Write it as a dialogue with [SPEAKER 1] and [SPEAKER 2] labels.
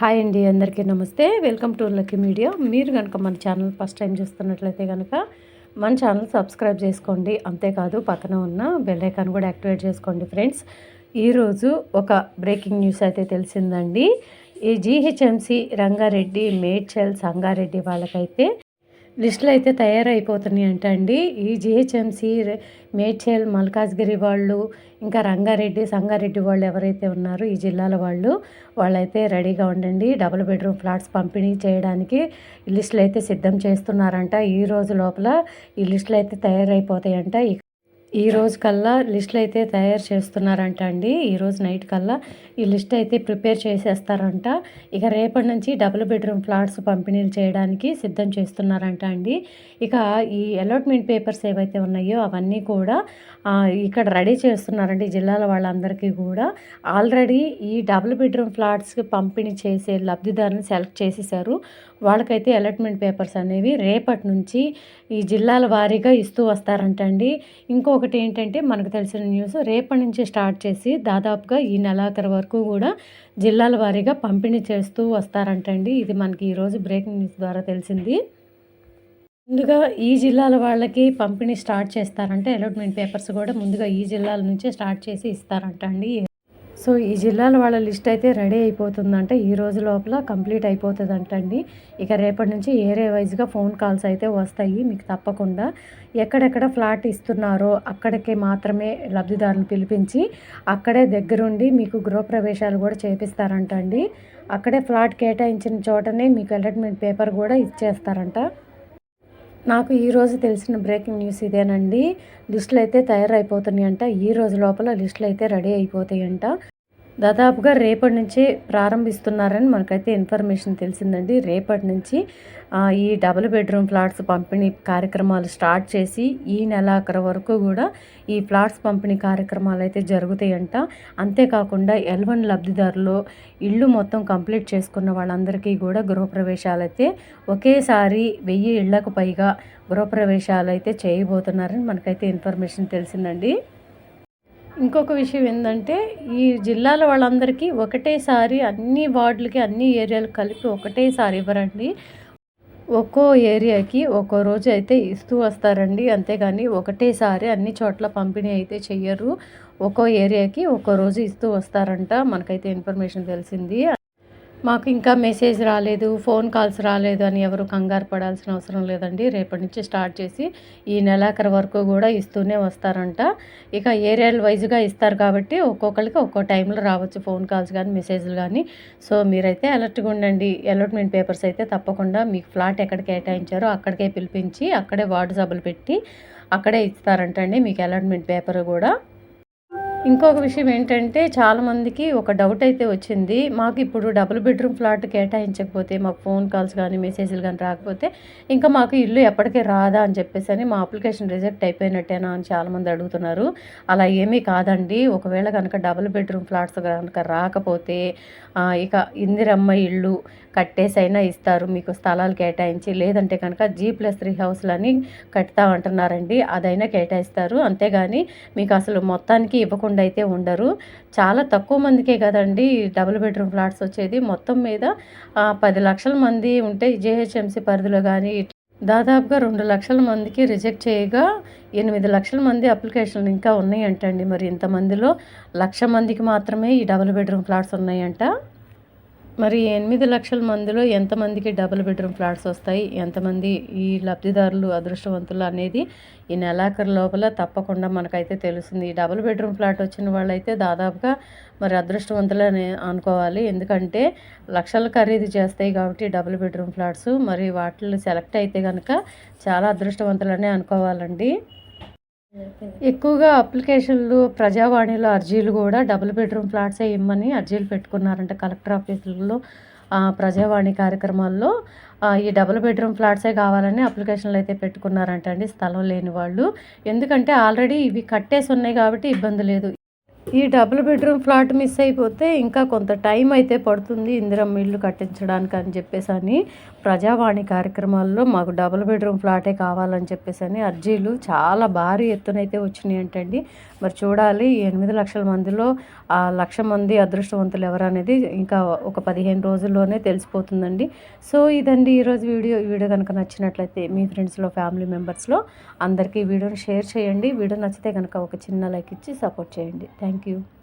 [SPEAKER 1] Hi అండి అందరికీ నమస్తే. Welcome to Lucky Media. మీరు కనుక మన ఛానల్ ఫస్ట్ టైం చూస్తున్నట్లయితే కనుక మన ఛానల్ సబ్స్క్రైబ్ చేసుకోండి. అంతేకాదు పక్కన ఉన్న బెల్ ఐకాన్ కూడా యాక్టివేట్ చేసుకోండి ఫ్రెండ్స్. ఈరోజు ఒక బ్రేకింగ్ న్యూస్ అయితే తెలిసిందండి. ఈ జీహెచ్ఎంసి రంగారెడ్డి మేడ్చల్ సంగారెడ్డి వాళ్ళకైతే లిస్టులు అయితే తయారైపోతున్నాయి అంట అండి ఈ జిహెచ్ఎంసి మేడ్చల్ మల్కాజ్గిరి వాళ్ళు ఇంకా రంగారెడ్డి సంగారెడ్డి వాళ్ళు ఎవరైతే ఉన్నారో ఈ జిల్లాల వాళ్ళు వాళ్ళైతే రెడీగా ఉండండి. డబుల్ బెడ్రూమ్ ఫ్లాట్స్ పంపిణీ చేయడానికి లిస్టులు అయితే సిద్ధం చేస్తున్నారంట. ఈ రోజు లోపల ఈ లిస్టులు అయితే తయారైపోతాయంట. ఈ రోజు కల్లా లిస్టులు అయితే తయారు చేస్తున్నారంట అండి. ఈరోజు నైట్ కల్లా ఈ లిస్ట్ అయితే ప్రిపేర్ చేసేస్తారంట. ఇక రేపటి నుంచి డబుల్ బెడ్రూమ్ ఫ్లాట్స్ పంపిణీలు చేయడానికి సిద్ధం చేస్తున్నారంట అండి. ఇక ఈ అలాట్మెంట్ పేపర్స్ ఏవైతే ఉన్నాయో అవన్నీ కూడా ఇక్కడ రెడీ చేస్తున్నారండి జిల్లాల వాళ్ళందరికీ కూడా. ఆల్రెడీ ఈ డబుల్ బెడ్రూమ్ ఫ్లాట్స్కి పంపిణీ చేసే లబ్ధిదారుని సెలెక్ట్ చేసేసారు వాళ్ళకైతే అలాట్మెంట్ పేపర్స్ అనేవి రేపటి నుంచి ఈ జిల్లాల వారీగా ఇస్తూ వస్తారంట అండి. ఇంకొకటి ఏంటంటే మనకు తెలిసిన న్యూస్ రేపటి నుంచి స్టార్ట్ చేసి దాదాపుగా ఈ నెలాఖరు వరకు కూడా జిల్లాల వారీగా పంపిణీ చేస్తూ వస్తారంటండి. ఇది మనకి ఈరోజు బ్రేకింగ్ న్యూస్ ద్వారా తెలిసింది. ముందుగా ఈ జిల్లాల వాళ్ళకి పంపిణీ స్టార్ట్ చేస్తారంటే అలాట్మెంట్ పేపర్స్ కూడా ముందుగా ఈ జిల్లాల నుంచే స్టార్ట్ చేసి ఇస్తారంట అండి సో ఈ జిల్లాల వాళ్ళ లిస్ట్ అయితే రెడీ అయిపోతుందంట. ఈ రోజు లోపల కంప్లీట్ అయిపోతుందంట అండి ఇక రేపటి నుంచి ఏరియా వైజ్గా ఫోన్ కాల్స్ అయితే వస్తాయి మీకు తప్పకుండా. ఎక్కడెక్కడ ఫ్లాట్ ఇస్తున్నారో అక్కడికి మాత్రమే లబ్ధిదారుని పిలిపించి అక్కడే దగ్గరుండి మీకు గృహప్రవేశాలు కూడా చేపిస్తారంట అండి అక్కడే ఫ్లాట్ కేటాయించిన చోటనే మీకు అలాట్మెంట్ పేపర్ కూడా ఇచ్చేస్తారంట. నాకు ఈరోజు తెలిసిన బ్రేకింగ్ న్యూస్ ఇదేనండి. లిస్టులు అయితే తయారైపోతున్నాయంట. ఈ రోజు లోపల లిస్టులు అయితే రెడీ అయిపోతాయంట. దాదాపుగా రేపటి నుంచే ప్రారంభిస్తున్నారని మనకైతే ఇన్ఫర్మేషన్ తెలిసిందండి. రేపటి నుంచి ఈ డబుల్ బెడ్రూమ్ ఫ్లాట్స్ పంపిణీ కార్యక్రమాలు స్టార్ట్ చేసి ఈ నెలాఖరు వరకు కూడా ఈ ఫ్లాట్స్ పంపిణీ కార్యక్రమాలు అయితే జరుగుతాయంట. అంతేకాకుండా ఎల్వన్ లబ్ధిదారులు ఇళ్ళు మొత్తం కంప్లీట్ చేసుకున్న వాళ్ళందరికీ కూడా గృహప్రవేశాలు అయితే ఒకేసారి వెయ్యి ఇళ్ళకు పైగా గృహప్రవేశాలు అయితే చేయబోతున్నారని మనకైతే ఇన్ఫర్మేషన్ తెలిసిందండి. ఇంకొక విషయం ఏంటంటే ఈ జిల్లాల వాళ్ళందరికీ ఒకటేసారి అన్ని వార్డులకి అన్ని ఏరియాలు కలిపి ఒకటేసారి ఇవ్వరండి. ఒక్కో ఏరియాకి ఒక్కో రోజు అయితే ఇస్తూ వస్తారండి. అంతేగాని ఒకటేసారి అన్ని చోట్ల పంపిణీ అయితే చెయ్యరు. ఒక్కో ఏరియాకి ఒక్కో రోజు ఇస్తూ వస్తారంట. మనకైతే ఇన్ఫర్మేషన్ తెలిసింది. మాకు ఇంకా మెసేజ్ రాలేదు ఫోన్ కాల్స్ రాలేదు అని ఎవరు కంగారు పడాల్సిన అవసరం లేదండి. రేపటి నుంచి స్టార్ట్ చేసి ఈ నెలాఖరు వరకు కూడా ఇస్తూనే వస్తారంట. ఇక ఏరియాల వైజ్గా ఇస్తారు కాబట్టి ఒక్కొక్కరికి ఒక్కో టైంలో రావచ్చు ఫోన్ కాల్స్ కానీ మెసేజ్లు కానీ. సో మీరైతే అలర్ట్గా ఉండండి. అలాట్మెంట్ పేపర్స్ అయితే తప్పకుండా మీకు ఫ్లాట్ ఎక్కడ కేటాయించారో అక్కడికే పిలిపించి అక్కడే వార్డు సభలు పెట్టి అక్కడే ఇస్తారంటండి. మీకు అలాట్మెంట్ పేపర్ కూడా ఇంకొక విషయం ఏంటంటే చాలామందికి ఒక డౌట్ అయితే వచ్చింది. మాకు ఇప్పుడు డబుల్ బెడ్రూమ్ ఫ్లాట్ కేటాయించకపోతే మాకు ఫోన్ కాల్స్ కానీ మెసేజ్లు కానీ రాకపోతే ఇంకా మాకు ఇల్లు ఎప్పటికీ రాదా అని చెప్పేసి అని మా అప్లికేషన్ రిజెక్ట్ అయిపోయినట్టేనా అని చాలామంది అడుగుతున్నారు. అలా ఏమీ కాదండి. ఒకవేళ కనుక డబుల్ బెడ్రూమ్ ఫ్లాట్స్ కనుక రాకపోతే ఇక ఇందిరమ్మ ఇల్లు కట్టేసైనా ఇస్తారు. మీకు స్థలాలు కేటాయించి లేదంటే కనుక జీ ప్లస్ త్రీ హౌస్లని కడతా అంటున్నారండి అదైనా కేటాయిస్తారు. అంతేగాని మీకు అసలు మొత్తానికి ఇవ్వకుండా లేకుండా అయితే ఉండరు. చాలా తక్కువ మందికే కదండి డబుల్ బెడ్రూమ్ ఫ్లాట్స్ వచ్చేది. మొత్తం మీద పది లక్షల మంది ఉంటే జేహెచ్ఎంసీ పరిధిలో కానీ దాదాపుగా రెండు లక్షల మందికి రిజెక్ట్ చేయగా ఎనిమిది లక్షల మంది అప్లికేషన్లు ఇంకా ఉన్నాయంటండి. మరి ఇంతమందిలో లక్ష మందికి మాత్రమే ఈ డబుల్ బెడ్రూమ్ ఫ్లాట్స్ ఉన్నాయంట. మరి ఎనిమిది లక్షల మందిలో ఎంతమందికి డబుల్ బెడ్రూమ్ ఫ్లాట్స్ వస్తాయి? ఎంతమంది ఈ లబ్ధిదారులు అదృష్టవంతులు అనేది ఈ నెలాఖరు లోపల తప్పకుండా మనకైతే తెలుస్తుంది. ఈ డబుల్ బెడ్రూమ్ ఫ్లాట్ వచ్చిన వాళ్ళైతే దాదాపుగా మరి అదృష్టవంతులని అనుకోవాలి. ఎందుకంటే లక్షలు ఖరీదు చేస్తాయి కాబట్టి డబుల్ బెడ్రూమ్ ఫ్లాట్స్. మరి వాటిని సెలెక్ట్ అయితే కనుక చాలా అదృష్టవంతులనే అనుకోవాలండి. ఎక్కువగా అప్లికేషన్లు ప్రజావాణిలో అర్జీలు కూడా డబుల్ బెడ్రూమ్ ఫ్లాట్సే ఇమ్మని అర్జీలు పెట్టుకున్నారంట కలెక్టర్ ఆఫీసుల్లో ప్రజావాణి కార్యక్రమాల్లో. ఈ డబుల్ బెడ్రూమ్ ఫ్లాట్సే కావాలని అప్లికేషన్లు అయితే పెట్టుకున్నారంట అండి స్థలం లేని వాళ్ళు. ఎందుకంటే ఆల్రెడీ ఇవి కట్టేసి ఉన్నాయి కాబట్టి ఇబ్బంది లేదు. ఈ డబుల్ బెడ్రూమ్ ఫ్లాట్ మిస్ అయిపోతే ఇంకా కొంత టైం అయితే పడుతుంది ఇందిరమ్మ ఇల్లు కట్టించడానికి అని చెప్పేసి అని ప్రజావాణి కార్యక్రమాల్లో మాకు డబుల్ బెడ్రూమ్ ఫ్లాటే కావాలని చెప్పేసి అని అర్జీలు చాలా భారీ ఎత్తునైతే వచ్చినాయి అంటండి. మరి చూడాలి ఎనిమిది లక్షల మందిలో ఆ లక్ష మంది అదృష్టవంతులు ఎవరనేది ఇంకా ఒక పదిహేను రోజుల్లోనే తెలిసిపోతుందండి. సో ఇదండి ఈరోజు వీడియో. వీడియో కనుక నచ్చినట్లయితే మీ ఫ్రెండ్స్లో ఫ్యామిలీ మెంబర్స్లో అందరికీ వీడియోని షేర్ చేయండి. వీడియో నచ్చితే కనుక ఒక చిన్న లైక్ ఇచ్చి సపోర్ట్ చేయండి. Thank Thank you.